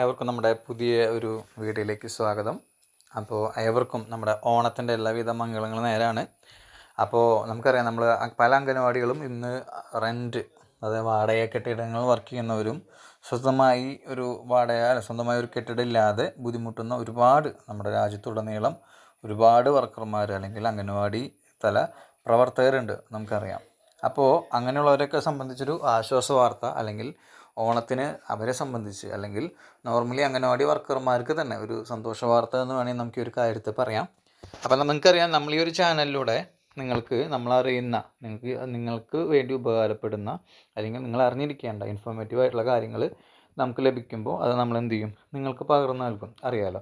ഏവർക്കും നമ്മുടെ പുതിയ ഒരു വീഡിയോയിലേക്ക് സ്വാഗതം. അപ്പോൾ ഏവർക്കും നമ്മുടെ ഓണത്തിന്റെ എല്ലാവിധ മംഗളങ്ങളും നേരാണ്. അപ്പോൾ നമുക്കറിയാം നമ്മൾ പല അംഗനവാടികളും ഇന്ന് റെന്റ് അതായത് വാടക കെട്ടിടങ്ങൾ വർക്ക് ചെയ്യുന്നവരും സ്വന്തമായി ഒരു വാടക സ്വന്തമായി ഒരു കെട്ടിടം ഇല്ലാതെ ബുദ്ധിമുട്ടുന്ന ഒരുപാട് നമ്മുടെ രാജ്യത്തുടനീളം ഒരുപാട് വർക്കർമാർ അല്ലെങ്കിൽ അംഗനവാടി തല പ്രവർത്തകരുണ്ട് നമുക്കറിയാം. അപ്പോൾ അങ്ങനെയുള്ളവരൊക്കെ സംബന്ധിച്ചൊരു ആശ്വാസ വാർത്ത അല്ലെങ്കിൽ ഓണത്തിന് അവരെ സംബന്ധിച്ച് അല്ലെങ്കിൽ നോർമലി അംഗനവാടി വർക്കർമാർക്ക് തന്നെ ഒരു സന്തോഷ വാർത്ത എന്ന് വേണമെങ്കിൽ നമുക്ക് ഒരു കാര്യത്തെ പറയാം. അപ്പം നമുക്കറിയാം നമ്മൾ ഈ ഒരു ചാനലിലൂടെ നിങ്ങൾക്ക് നമ്മളറിയുന്ന നിങ്ങൾക്ക് നിങ്ങൾക്ക് വേണ്ടി ഉപകാരപ്പെടുന്ന അല്ലെങ്കിൽ നിങ്ങൾ അറിഞ്ഞിരിക്കേണ്ട ഇൻഫോർമേറ്റീവ് ആയിട്ടുള്ള കാര്യങ്ങൾ നമുക്ക് ലഭിക്കുമ്പോൾ അത് നമ്മൾ എന്ത് ചെയ്യും? നിങ്ങൾക്ക് പകർന്നു നൽകും. അറിയാലോ?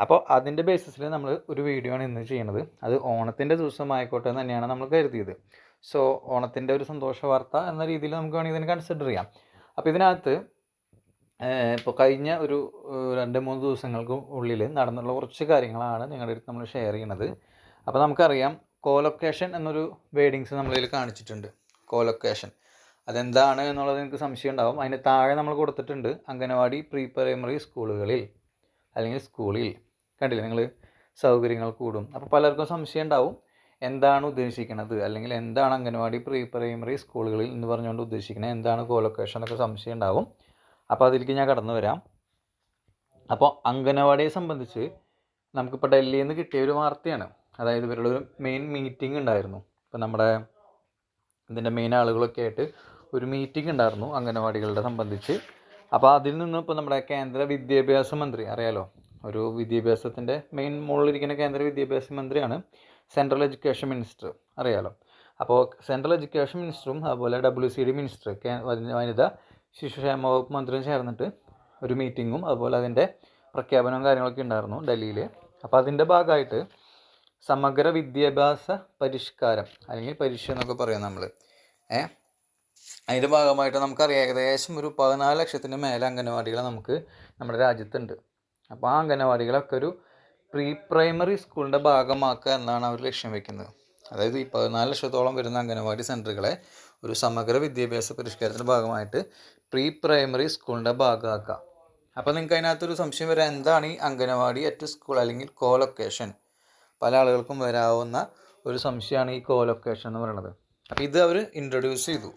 അപ്പോൾ അതിന്റെ ബേസിസിൽ നമ്മൾ ഒരു വീഡിയോ ആണ് ഇന്ന് ചെയ്യുന്നത് അത് ഓണത്തിന്റെ ദിവസമായിക്കോട്ടെ എന്ന് തന്നെയാണ് നമ്മൾ കരുതിയത്. സോ ഓണത്തിന്റെ ഒരു സന്തോഷ വാർത്ത എന്ന രീതിയിൽ നമുക്ക് വേണമെങ്കിൽ ഇതിനെ കൺസിഡർ ചെയ്യാം. അപ്പോൾ ഇതിനകത്ത് ഇപ്പോൾ കഴിഞ്ഞ ഒരു രണ്ട് മൂന്ന് ദിവസങ്ങൾക്ക് ഉള്ളിൽ നടന്നുള്ള കുറച്ച് കാര്യങ്ങളാണ് നിങ്ങളുടെ അടുത്ത് നമ്മൾ ഷെയർ ചെയ്യണത്. അപ്പോൾ നമുക്കറിയാം കോലൊക്കേഷൻ എന്നൊരു വേഡിങ്സ് നമ്മളിതിൽ കാണിച്ചിട്ടുണ്ട്. കോലൊക്കേഷൻ അതെന്താണ് എന്നുള്ളത് നിങ്ങൾക്ക് സംശയം ഉണ്ടാവും. അതിന് താഴെ നമ്മൾ കൊടുത്തിട്ടുണ്ട് അംഗനവാടി പ്രീ പ്രൈമറി സ്കൂളുകളിൽ അല്ലെങ്കിൽ സ്കൂളിൽ കണ്ടില്ലേ? നിങ്ങൾ സൗകര്യങ്ങൾ കൂടും. അപ്പോൾ പലർക്കും സംശയം ഉണ്ടാവും. എന്താണ് ഉദ്ദേശിക്കുന്നത്? അല്ലെങ്കിൽ എന്താണ് അംഗനവാടി പ്രീ പ്രൈമറി സ്കൂളുകളിൽ എന്ന് പറഞ്ഞുകൊണ്ട് ഉദ്ദേശിക്കുന്നത്? എന്താണ് കോലൊക്കേഷൻ എന്നൊക്കെ സംശയം ഉണ്ടാവും. അപ്പോൾ അതിലേക്ക് ഞാൻ കടന്നു വരാം. അപ്പോൾ അംഗനവാടിയെ സംബന്ധിച്ച് നമുക്കിപ്പോൾ ഡൽഹിയിൽ നിന്ന് കിട്ടിയ ഒരു വാർത്തയാണ്. അതായത് ഇവരുടെ ഒരു മെയിൻ മീറ്റിംഗ് ഉണ്ടായിരുന്നു. ഇപ്പോൾ നമ്മുടെ ഇതിന്റെ മെയിൻ ആളുകളൊക്കെ ആയിട്ട് ഒരു മീറ്റിംഗ് ഉണ്ടായിരുന്നു അംഗനവാടികളുടെ സംബന്ധിച്ച്. അപ്പോൾ അതിൽ നിന്ന് ഇപ്പോൾ നമ്മുടെ കേന്ദ്ര വിദ്യാഭ്യാസ മന്ത്രി അറിയാലോ? ഒരു വിദ്യാഭ്യാസത്തിന്റെ മെയിൻ മുകളിലിരിക്കുന്ന കേന്ദ്ര വിദ്യാഭ്യാസ മന്ത്രിയാണ് സെൻട്രൽ എഡ്യൂക്കേഷൻ മിനിസ്റ്റർ അറിയാലോ. അപ്പോൾ സെൻട്രൽ എഡ്യൂക്കേഷൻ മിനിസ്റ്ററും അതുപോലെ ഡബ്ല്യു സി ഡി മിനിസ്റ്റർ വനിത ശിശുക്ഷേമ വകുപ്പ് മന്ത്രിയും ചേർന്നിട്ട് ഒരു മീറ്റിങ്ങും അതുപോലെ അതിന്റെ പ്രഖ്യാപനവും കാര്യങ്ങളൊക്കെ ഉണ്ടായിരുന്നു ഡൽഹിയിൽ അപ്പോൾ അതിന്റെ ഭാഗമായിട്ട് സമഗ്ര വിദ്യാഭ്യാസ പരിഷ്കാരം അല്ലെങ്കിൽ പരീക്ഷ എന്നൊക്കെ പറയാം നമ്മൾ ഏ? അതിന്റെ ഭാഗമായിട്ട് നമുക്കറിയാം ഏകദേശം ഒരു പതിനാല് ലക്ഷത്തിന് മേലെ അംഗനവാടികൾ നമുക്ക് നമ്മുടെ രാജ്യത്തുണ്ട്. അപ്പോൾ ആ അംഗനവാടികളൊക്കെ ഒരു പ്രീ പ്രൈമറി സ്കൂളിന്റെ ഭാഗമാക്കുക എന്നാണ് അവർ ലക്ഷ്യം വെക്കുന്നത്. അതായത് ഈ പതിനാല് ലക്ഷത്തോളം വരുന്ന അംഗനവാടി സെന്ററുകളെ ഒരു സമഗ്ര വിദ്യാഭ്യാസ പരിഷ്കാരത്തിന്റെ ഭാഗമായിട്ട് പ്രീ പ്രൈമറി സ്കൂളിന്റെ ഭാഗമാക്കുക. അപ്പോൾ നിങ്ങൾക്ക് അതിനകത്തൊരു സംശയം വരാം എന്താണ് ഈ അംഗനവാടി അറ്റ് സ്കൂൾ അല്ലെങ്കിൽ കോ ലൊക്കേഷൻ പല ആളുകൾക്കും വരാവുന്ന ഒരു സംശയമാണ് ഈ കോ ലൊക്കേഷൻ എന്ന് പറയുന്നത്. അപ്പോൾ ഇത് അവർ ഇൻട്രൊഡ്യൂസ് ചെയ്തു.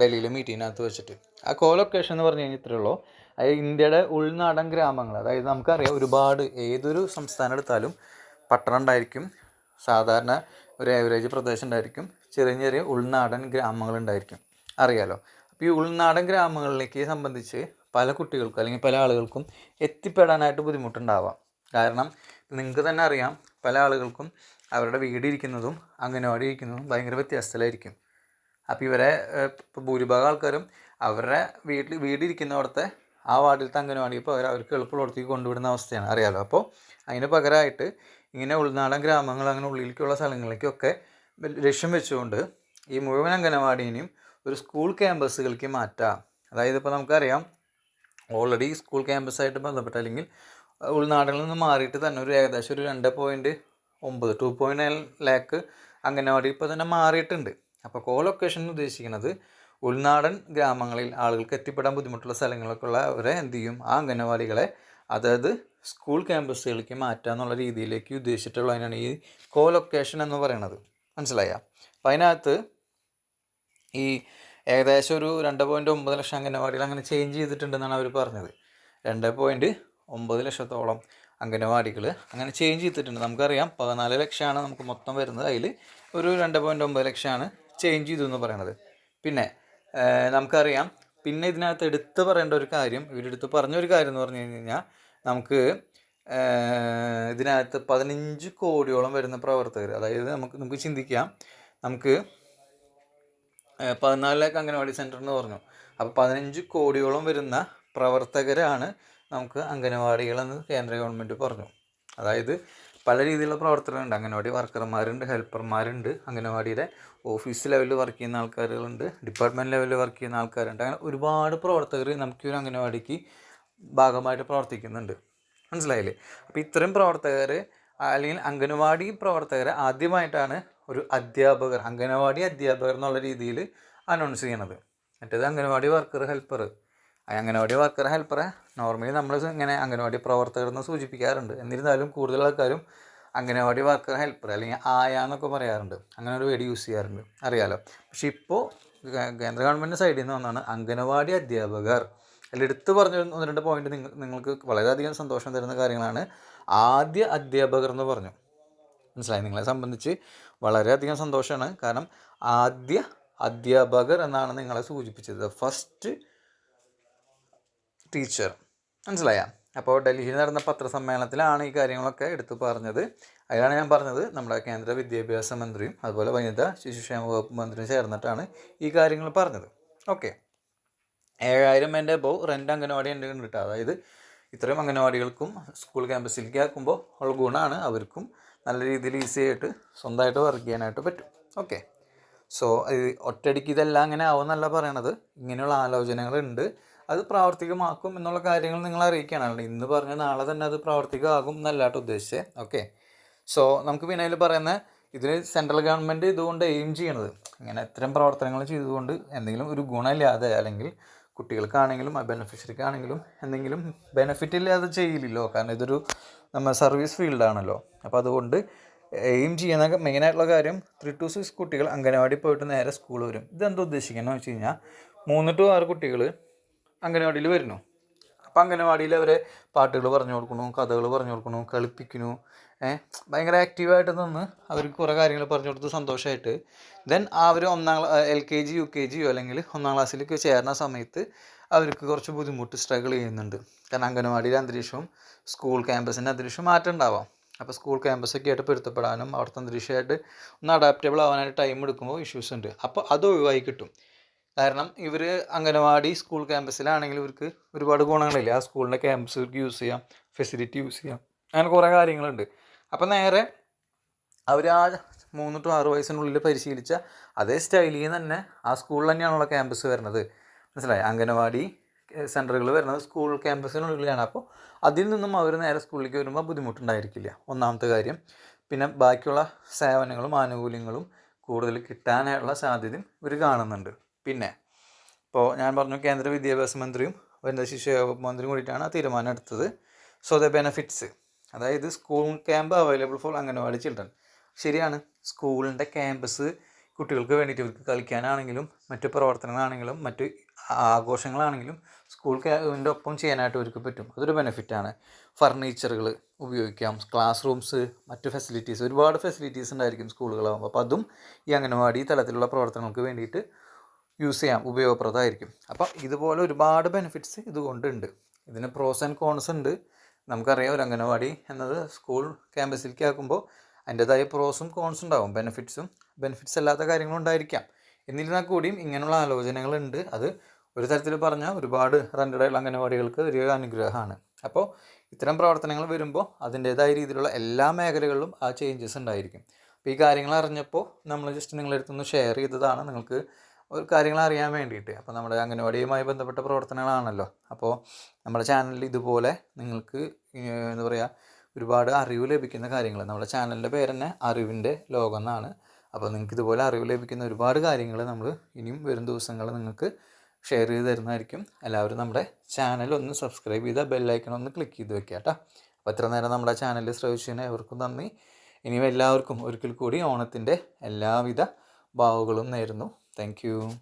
ഡൽഹിയിലെ മീറ്റിങ്ങിനകത്ത് വെച്ചിട്ട്. ആ കോ ലൊക്കേഷൻ എന്ന് പറഞ്ഞു കഴിഞ്ഞാൽ ഇത്രയേ ഉള്ളൂ. ഇന്ത്യയുടെ ഉൾനാടൻ ഗ്രാമങ്ങൾ. അതായത് നമുക്കറിയാം ഒരുപാട് ഏതൊരു സംസ്ഥാനം എടുത്താലും പട്ടണം ഉണ്ടായിരിക്കും. സാധാരണ ഒരു ആവറേജ് പ്രദേശം ഉണ്ടായിരിക്കും. ചെറിയ ചെറിയ ഉൾനാടൻ ഗ്രാമങ്ങൾ ഉണ്ടായിരിക്കും. അറിയാലോ? അപ്പോൾ ഈ ഉൾനാടൻ ഗ്രാമങ്ങളിലേക്ക് സംബന്ധിച്ച് പല കുട്ടികൾക്കും അല്ലെങ്കിൽ പല ആളുകൾക്കും എത്തിപ്പെടാനായിട്ട് ബുദ്ധിമുട്ടുണ്ടാവാം. കാരണം നിങ്ങൾക്ക് തന്നെ അറിയാം പല ആളുകൾക്കും അവരുടെ വീട് ഇരിക്കുന്നതും അംഗനവാടി ഇരിക്കുന്നതും ഭയങ്കര വ്യത്യാസത്തിലായിരിക്കും അപ്പോൾ ഇവരെ ഭൂരിഭാഗം ആൾക്കാരും അവരുടെ വീട്ടിൽ വീടിരിക്കുന്നിടത്തെ ആ വാർഡിലത്തെ അംഗനവാടി പകരം അവർ അവർക്ക് എളുപ്പമുള്ളിടത്തേക്ക് കൊണ്ടുവിടുന്ന അവസ്ഥയാണ്. അറിയാലോ? അപ്പോൾ അതിന് പകരമായിട്ട് ഇങ്ങനെ ഉൾനാടൻ ഗ്രാമങ്ങൾ അങ്ങനെ ഉള്ളിലേക്കുള്ള സ്ഥലങ്ങളിലേക്കൊക്കെ ലക്ഷ്യം വെച്ചുകൊണ്ട് ഈ മുഴുവൻ അംഗനവാടിനെയും ഒരു സ്കൂൾ ക്യാമ്പസുകളിലേക്ക് മാറ്റാം. അതായത് ഇപ്പോൾ നമുക്കറിയാം ഓൾറെഡി സ്കൂൾ ക്യാമ്പസായിട്ട് ബന്ധപ്പെട്ട് അല്ലെങ്കിൽ ഉൾനാടുകളിൽ നിന്ന് മാറിയിട്ട് തന്നെ ഒരു ഏകദേശം ഒരു രണ്ട് പോയിന്റ് ഒമ്പത് two point nine lakh anganwadi ഇപ്പോൾ തന്നെ മാറിയിട്ടുണ്ട്. അപ്പോൾ കോ ലൊക്കേഷൻ ഉദ്ദേശിക്കുന്നത് ഉൾനാടൻ ഗ്രാമങ്ങളിൽ ആളുകൾക്ക് എത്തിപ്പെടാൻ ബുദ്ധിമുട്ടുള്ള സ്ഥലങ്ങളൊക്കെ ഉള്ള അവരെ എന്ത് ചെയ്യും? ആ അംഗനവാടികളെ അതായത് സ്കൂൾ ക്യാമ്പസുകളിലേക്ക് മാറ്റുക എന്നുള്ള രീതിയിലേക്ക് ഉദ്ദേശിച്ചിട്ടുള്ളതിനാണ് ഈ കോ ലൊക്കേഷൻ എന്ന് പറയുന്നത് മനസ്സിലായ? അപ്പം അതിനകത്ത് ഈ ഏകദേശം ഒരു രണ്ട് പോയിന്റ് ഒമ്പത് ലക്ഷം അംഗനവാടികൾ അങ്ങനെ ചേഞ്ച് ചെയ്തിട്ടുണ്ടെന്നാണ് അവർ പറഞ്ഞത്. രണ്ട് പോയിന്റ് ഒമ്പത് ലക്ഷത്തോളം അംഗനവാടികൾ അങ്ങനെ ചേഞ്ച് ചെയ്തിട്ടുണ്ട്. നമുക്കറിയാം പതിനാല് ലക്ഷമാണ് നമുക്ക് മൊത്തം വരുന്നത്. അതിൽ ഒരു രണ്ട് പോയിന്റ് ഒമ്പത് ലക്ഷമാണ് ചേഞ്ച് ചെയ്തു എന്ന് പറയുന്നത് പിന്നെ നമുക്കറിയാം. പിന്നെ ഇതിനകത്ത് എടുത്തു പറയേണ്ട ഒരു കാര്യം ഇവരെടുത്ത് പറഞ്ഞൊരു കാര്യം എന്ന് പറഞ്ഞു കഴിഞ്ഞു കഴിഞ്ഞാൽ നമുക്ക് ഇതിനകത്ത് പതിനഞ്ച് കോടിയോളം വരുന്ന പ്രവർത്തകർ അതായത് നമുക്ക് നമുക്ക് ചിന്തിക്കാം. നമുക്ക് പതിനാല് ലാക്ക് അംഗനവാടി സെന്റർ എന്ന് പറഞ്ഞു. അപ്പോൾ പതിനഞ്ച് കോടിയോളം വരുന്ന പ്രവർത്തകരാണ് നമുക്ക് അംഗനവാടികളെന്ന് കേന്ദ്ര ഗവൺമെന്റ് പറഞ്ഞു. അതായത് പല രീതിയിലുള്ള പ്രവർത്തനമുണ്ട് അംഗനവാടി വർക്കർമാരുണ്ട് ഹെൽപ്പർമാരുണ്ട് അംഗനവാടിയുടെ ഓഫീസ് ലെവലിൽ വർക്ക് ചെയ്യുന്ന ആൾക്കാരുകളുണ്ട് ഡിപ്പാർട്ട്മെന്റ് ലെവലിൽ വർക്ക് ചെയ്യുന്ന ആൾക്കാരുണ്ട്. അങ്ങനെ ഒരുപാട് പ്രവർത്തകർ നമുക്ക് ഒരു അംഗനവാടിക്ക് ഭാഗമായിട്ട് പ്രവർത്തിക്കുന്നുണ്ട്. മനസ്സിലായില്ലേ? അപ്പോൾ ഇത്തരം പ്രവർത്തകർ അല്ലെങ്കിൽ അംഗനവാടി പ്രവർത്തകർ ആദ്യമായിട്ടാണ് ഒരു അധ്യാപകർ അംഗനവാടി അധ്യാപകർ എന്നുള്ള രീതിയിൽ അനൗൺസ് ചെയ്യണത്. മറ്റേത് anganwadi worker helper anganwadi worker ഹെൽപ്പറെ normally നമ്മൾ ഇങ്ങനെ അംഗനവാടി പ്രവർത്തകർ എന്ന് സൂചിപ്പിക്കാറുണ്ട്. എന്നിരുന്നാലും കൂടുതൽ ആൾക്കാരും അംഗനവാടി വർക്കർ ഹെൽപ്പർ അല്ലെങ്കിൽ ആയ എന്നൊക്കെ പറയാറുണ്ട്. അങ്ങനെ ഒരു വേർഡ് യൂസ് ചെയ്യാറുണ്ട്. അറിയാലോ? പക്ഷേ ഇപ്പോൾ കേന്ദ്ര ഗവൺമെന്റ് സൈഡിൽ നിന്ന് വന്നാണ് അംഗനവാടി അധ്യാപകർ. അതിൽ എടുത്തു പറഞ്ഞ ഒന്ന് രണ്ട് പോയിന്റ് നിങ്ങൾ നിങ്ങൾക്ക് വളരെയധികം സന്തോഷം തരുന്ന കാര്യങ്ങളാണ് ആദ്യ അധ്യാപകർ എന്ന് പറഞ്ഞു. മനസ്സിലായി? നിങ്ങളെ സംബന്ധിച്ച് വളരെയധികം സന്തോഷമാണ്. കാരണം ആദ്യ അധ്യാപകർ എന്നാണ് നിങ്ങളെ സൂചിപ്പിച്ചത്. First teacher. മനസ്സിലായ? അപ്പോൾ ഡൽഹിയിൽ നടന്ന പത്രസമ്മേളനത്തിലാണ് ഈ കാര്യങ്ങളൊക്കെ എടുത്തു പറഞ്ഞത്. അതിലാണ് ഞാൻ പറഞ്ഞത് നമ്മുടെ കേന്ദ്ര വിദ്യാഭ്യാസ മന്ത്രിയും അതുപോലെ വനിതാ ശിശുക്ഷേമ വകുപ്പ് മന്ത്രിയും ചേർന്നിട്ടാണ് ഈ കാര്യങ്ങൾ പറഞ്ഞത്. ഓക്കെ. ഏഴായിരം എന്റെ ബോ റെന്റ് അംഗനവാടി എന്റെ കിട്ടുക അതായത് ഇത്രയും അംഗനവാടികൾക്കും സ്കൂൾ ക്യാമ്പസിലേക്ക് ആക്കുമ്പോൾ ഉള്ള ഗുണമാണ് അവർക്കും നല്ല രീതിയിൽ ഈസി ആയിട്ട് സ്വന്തമായിട്ട് വർക്ക് ചെയ്യാനായിട്ട് പറ്റും. ഓക്കെ. സോ ഒറ്റയടിക്ക് ഇതെല്ലാം അങ്ങനെ ആവുമെന്നല്ല പറയണത്. ഇങ്ങനെയുള്ള ആലോചനകളുണ്ട്. അത് പ്രാവർത്തികമാക്കും എന്നുള്ള കാര്യങ്ങൾ നിങ്ങൾ അറിയിക്കുകയാണല്ലോ ഇന്ന് പറഞ്ഞ നാളെ തന്നെ അത് പ്രാവർത്തികമാകും എന്നല്ലാട്ട് ഉദ്ദേശിച്ചത് ഓക്കെ സോ നമുക്ക് പിന്നെ അതിൽ പറയുന്ന ഇതിന് സെൻട്രൽ ഗവൺമെന്റ് ഇതുകൊണ്ട് എയിം ചെയ്യണത്. ഇങ്ങനെ ഇത്തരം പ്രവർത്തനങ്ങൾ ചെയ്തുകൊണ്ട് എന്തെങ്കിലും ഒരു ഗുണമില്ലാതെ അല്ലെങ്കിൽ കുട്ടികൾക്കാണെങ്കിലും ബെനിഫിഷ്യറിക്കാണെങ്കിലും എന്തെങ്കിലും ബെനിഫിറ്റ് ഇല്ലാതെ ചെയ്യില്ലല്ലോ. കാരണം ഇതൊരു നമ്മൾ സർവീസ് ഫീൽഡാണല്ലോ അപ്പോൾ അതുകൊണ്ട് എയിം ചെയ്യുന്ന മെയിനായിട്ടുള്ള കാര്യം ത്രീ ടു സിക്സ് കുട്ടികൾ അംഗനവാടി പോയിട്ട് നേരെ സ്കൂൾ വരും. ഇതെന്താ ഉദ്ദേശിക്കുന്നത് വെച്ച് കഴിഞ്ഞാൽ മൂന്ന് ടു ആറ് കുട്ടികൾ അംഗനവാടിയിൽ വരുന്നു. അപ്പം അംഗനവാടിയിൽ അവരെ പാട്ടുകൾ പറഞ്ഞു കൊടുക്കണു കഥകൾ പറഞ്ഞു കൊടുക്കണു കളിപ്പിക്കുന്നു. ഏഹ് ഭയങ്കര ആക്റ്റീവായിട്ട് നിന്ന് അവർക്ക് കുറേ കാര്യങ്ങൾ പറഞ്ഞു കൊടുത്ത് സന്തോഷമായിട്ട്. ദെൻ അവർ ഒന്നാം L K G U K Jio അല്ലെങ്കിൽ ഒന്നാം ക്ലാസ്സിലേക്ക് ചേർന്ന സമയത്ത് അവർക്ക് കുറച്ച് ബുദ്ധിമുട്ട് സ്ട്രഗിൾ ചെയ്യുന്നുണ്ട്. കാരണം അംഗനവാടിയിലെ അന്തരീക്ഷവും സ്കൂൾ ക്യാമ്പസിന്റെ അന്തരീക്ഷവും മാറ്റം ഉണ്ടാവാം. അപ്പോൾ സ്കൂൾ ക്യാമ്പസൊക്കെ ആയിട്ട് പൊരുത്തപ്പെടാനും അവിടുത്തെ അന്തരീക്ഷമായിട്ട് ഒന്ന് അഡാപ്റ്റബിൾ ആവാനായിട്ട് ടൈം എടുക്കുമ്പോൾ ഇഷ്യൂസ് ഉണ്ട്. അപ്പോൾ അത് ഒഴിവായി കിട്ടും. കാരണം ഇവർ അംഗനവാടി സ്കൂൾ ക്യാമ്പസിലാണെങ്കിൽ ഇവർക്ക് ഒരുപാട് ഗുണങ്ങളില്ല? ആ സ്കൂളിന്റെ ക്യാമ്പസ് ഇവർക്ക് യൂസ് ചെയ്യാം ഫെസിലിറ്റി യൂസ് ചെയ്യാം. അങ്ങനെ കുറേ കാര്യങ്ങളുണ്ട്. അപ്പം നേരെ അവർ ആ മൂന്ന് ടു ആറ് വയസ്സിനുള്ളിൽ പരിശീലിച്ച അതേ സ്റ്റൈലിൽ തന്നെ ആ സ്കൂളിൽ തന്നെയാണുള്ള ക്യാമ്പസ് വരുന്നത്. മനസ്സിലായി? അംഗനവാടി സെന്ററുകൾ വരുന്നത് സ്കൂൾ ക്യാമ്പസിനുള്ളിലാണ് അപ്പോൾ അതിൽ നിന്നും അവർ നേരെ സ്കൂളിലേക്ക് വരുമ്പോൾ ബുദ്ധിമുട്ടുണ്ടായിരിക്കില്ല. ഒന്നാമത്തെ കാര്യം പിന്നെ ബാക്കിയുള്ള സേവനങ്ങളും ആനുകൂല്യങ്ങളും കൂടുതൽ കിട്ടാനായുള്ള സാധ്യതയും ഇവർ കാണുന്നുണ്ട്. പിന്നെ ഇപ്പോൾ ഞാൻ പറഞ്ഞു കേന്ദ്ര വിദ്യാഭ്യാസ മന്ത്രിയും വനിതാ ശിശു മന്ത്രിയും കൂടിയിട്ടാണ് ആ തീരുമാനം എടുത്തത്. സോ ദ ബെനഫിറ്റ്സ് അതായത് school camp available for anganwadi children ശരിയാണ്. സ്കൂളിന്റെ ക്യാമ്പസ് കുട്ടികൾക്ക് വേണ്ടിയിട്ട് ഇവർക്ക് കളിക്കാനാണെങ്കിലും മറ്റു പ്രവർത്തനങ്ങളാണെങ്കിലും മറ്റ് ആഘോഷങ്ങളാണെങ്കിലും സ്കൂൾ ക്യാമ്പിന്റെ ഒപ്പം ചെയ്യാനായിട്ട് ഇവർക്ക് പറ്റും. അതൊരു ബെനിഫിറ്റാണ് ഫർണിച്ചറുകൾ ഉപയോഗിക്കാം ക്ലാസ് റൂംസ് മറ്റു ഫെസിലിറ്റീസ് ഒരുപാട് ഫെസിലിറ്റീസ് ഉണ്ടായിരിക്കും സ്കൂളുകളാകുമ്പോൾ അപ്പോൾ അതും ഈ അംഗനവാടി തലത്തിലുള്ള പ്രവർത്തനങ്ങൾക്ക് വേണ്ടിയിട്ട് യൂസ് ചെയ്യാം ഉപയോഗപ്രദമായിരിക്കും. അപ്പം ഇതുപോലെ ഒരുപാട് ബെനിഫിറ്റ്സ് ഇതുകൊണ്ടുണ്ട്. ഇതിന് പ്രോസ് ആൻഡ് കോൺസ് ഉണ്ട്. നമുക്കറിയാം ഒരു അംഗനവാടി എന്നത് സ്കൂൾ ക്യാമ്പസിലേക്ക് ആക്കുമ്പോൾ അതിന്റെതായ പ്രോസും കോൺസും ഉണ്ടാകും ബെനിഫിറ്റ്സും ബെനിഫിറ്റ്സ് അല്ലാത്ത കാര്യങ്ങളും ഉണ്ടായിരിക്കാം. എന്നിരുന്നാൽ കൂടിയും ഇങ്ങനെയുള്ള ആലോചനകളുണ്ട്. അത് ഒരു തരത്തിൽ പറഞ്ഞാൽ ഒരുപാട് റെന്റഡായുള്ള അംഗനവാടികൾക്ക് ഒരു അനുഗ്രഹമാണ്. അപ്പോൾ ഇത്തരം പ്രവർത്തനങ്ങൾ വരുമ്പോൾ അതിന്റേതായ രീതിയിലുള്ള എല്ലാ മേഖലകളിലും ആ ചേഞ്ചസ് ഉണ്ടായിരിക്കും. അപ്പോൾ ഈ കാര്യങ്ങൾ അറിഞ്ഞപ്പോൾ നമ്മൾ ജസ്റ്റ് നിങ്ങളുടെ അടുത്തൊന്ന് ഷെയർ ചെയ്തതാണ്. നിങ്ങൾക്ക് കാര്യങ്ങൾ അറിയാൻ വേണ്ടിയിട്ട്. അപ്പോൾ നമ്മുടെ അംഗനവാടിയുമായി ബന്ധപ്പെട്ട പ്രവർത്തനങ്ങളാണല്ലോ. അപ്പോൾ നമ്മുടെ ചാനലിൽ ഇതുപോലെ നിങ്ങൾക്ക് എന്താ പറയുക ഒരുപാട് അറിവ് ലഭിക്കുന്ന കാര്യങ്ങൾ. നമ്മുടെ ചാനലിന്റെ പേര് തന്നെ അറിവിന്റെ ലോകം എന്നാണ് അപ്പോൾ നിങ്ങൾക്ക് ഇതുപോലെ അറിവ് ലഭിക്കുന്ന ഒരുപാട് കാര്യങ്ങൾ നമ്മൾ ഇനിയും വരും ദിവസങ്ങൾ നിങ്ങൾക്ക് ഷെയർ ചെയ്ത് തരുന്നതായിരിക്കും. എല്ലാവരും നമ്മുടെ ചാനൽ ഒന്ന് സബ്സ്ക്രൈബ് ചെയ്താൽ ബെല്ലൈക്കൺ ഒന്ന് ക്ലിക്ക് ചെയ്ത് വെക്കുക കേട്ടോ. അപ്പോൾ എത്ര നേരം നമ്മുടെ ചാനൽ ശ്രവിച്ചതിന് എവർക്കും നന്ദി. ഇനിയും എല്ലാവർക്കും ഒരിക്കൽ കൂടി ഓണത്തിന്റെ എല്ലാവിധ ഭാവുകളും നേരുന്നു. Thank you.